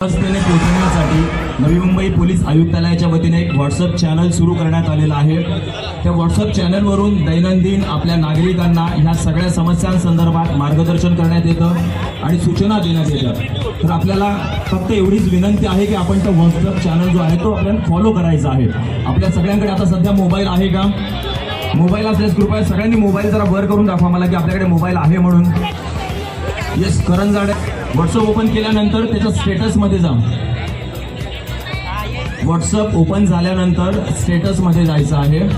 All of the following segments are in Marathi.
पोहोचवण्यासाठी नवी मुंबई पोलीस आयुक्तालयाच्या वतीने एक व्हॉट्सअप चॅनल सुरू करण्यात आलेलं आहे. त्या व्हॉट्सअप चॅनलवरून दैनंदिन आपल्या नागरिकांना ह्या सगळ्या समस्यांसंदर्भात मार्गदर्शन करण्यात येतं आणि सूचना देण्यात येतात. तर आपल्याला फक्त एवढीच विनंती आहे की आपण तो व्हॉट्सअप चॅनल जो आहे तो आपल्याला फॉलो करायचा आहे. आपल्या सगळ्यांकडे आता सध्या मोबाईल आहे का? मोबाईल असल्यास कृपया सगळ्यांनी मोबाईल जरा वर करून दाखवा मला की आपल्याकडे मोबाईल आहे म्हणून. येस करण व्हॉट्सअप ओपन केल्यानंतर त्याच्या स्टेटसमध्ये जा. व्हॉट्सअप ओपन झाल्यानंतर स्टेटसमध्ये जायचं आहे.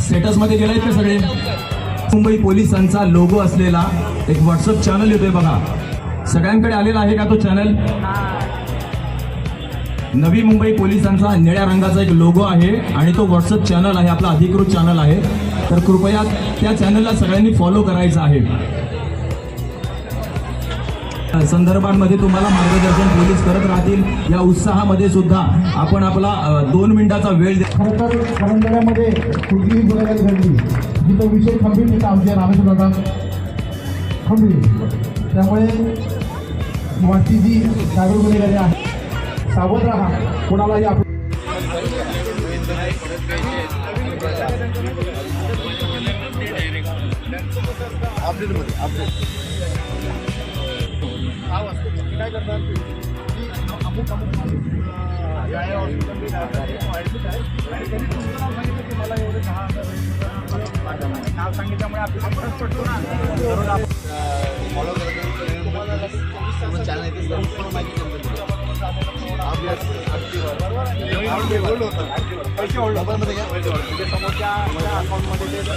स्टेटसमध्ये गेलाय का सगळे? मुंबई पोलिसांचा लोगो असलेला एक व्हॉट्सअप चॅनल येतोय बघा. सगळ्यांकडे आलेला आहे का तो चॅनल नवी मुंबई पोलिसांचा निळ्या रंगाचा एक लोगो आहे आणि तो व्हॉट्सअप चॅनल आहे आपला अधिकृत चॅनल आहे. तर कृपया त्या चॅनलला सगळ्यांनी फॉलो करायचं आहे. संदर्भांमध्ये तुम्हाला मार्गदर्शन पोलीस करत राहतील. या उत्साहामध्ये सुद्धा आपण आपला दोन मिनिटाचा वेळ दे- खरं तर कुठलीही गुन्हेगारी घडली जिथं विषय खंबीर तिथं आमचे रामेश्वर दादा खंबीर. त्यामुळे वाटती जी सायबर गुन्हेगारी आहे सावध राहा. कोणालाही आपण काय करतात की अमुक अमुक गाय हॉस्पिटलमध्ये गायब ॲडमिट आहे आणि त्यांनी तुमचं नाव सांगितलं की मला एवढे दहा हज़ार नाव सांगितल्यामुळे आपल्याला फरक पडतो ना. फॉलो करतो चॅनल माहिती होल्ड होतं. पैसे होल्ड मोबाईलमध्ये घ्या पैसे होल्ड म्हणजे समोरच्या अकाउंटमध्ये ते